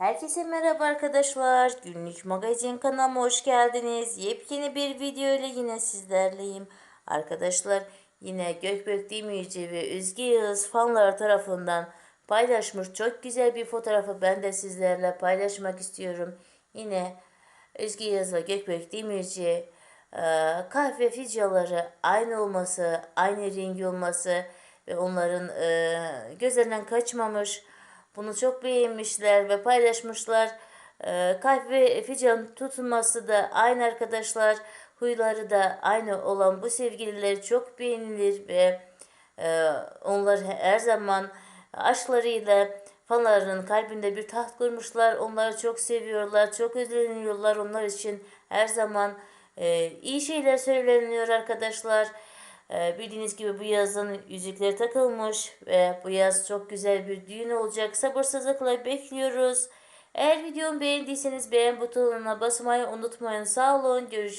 Herkese merhaba arkadaşlar. Günlük magazin kanalıma hoş geldiniz. Yepyeni bir video ile yine sizlerleyim. Arkadaşlar yine Gökbek Demirci ve Özge Yağız fanlar tarafından paylaşmış çok güzel bir fotoğrafı ben de sizlerle paylaşmak istiyorum. Yine Özge Yağız ve Gökbek Demirci e, kahve fincanları aynı olması, aynı rengi olması ve onların e, gözlerinden kaçmamış. Bunu çok beğenmişler ve paylaşmışlar. E, kahve fincan tutulması da aynı arkadaşlar. Huyları da aynı olan bu sevgililer çok beğenilir ve e, onlar her zaman aşklarıyla fanlarının kalbinde bir taht kurmuşlar. Onları çok seviyorlar, çok özleniyorlar. Onlar için her zaman e, iyi şeyler söyleniyor arkadaşlar. E, bildiğiniz gibi bu yazın yüzükleri takılmış ve bu yaz çok güzel bir düğün olacak. Sabırsızlıkla bekliyoruz. Eğer videomu beğendiyseniz beğen butonuna basmayı unutmayın. Sağ olun. Görüşürüz.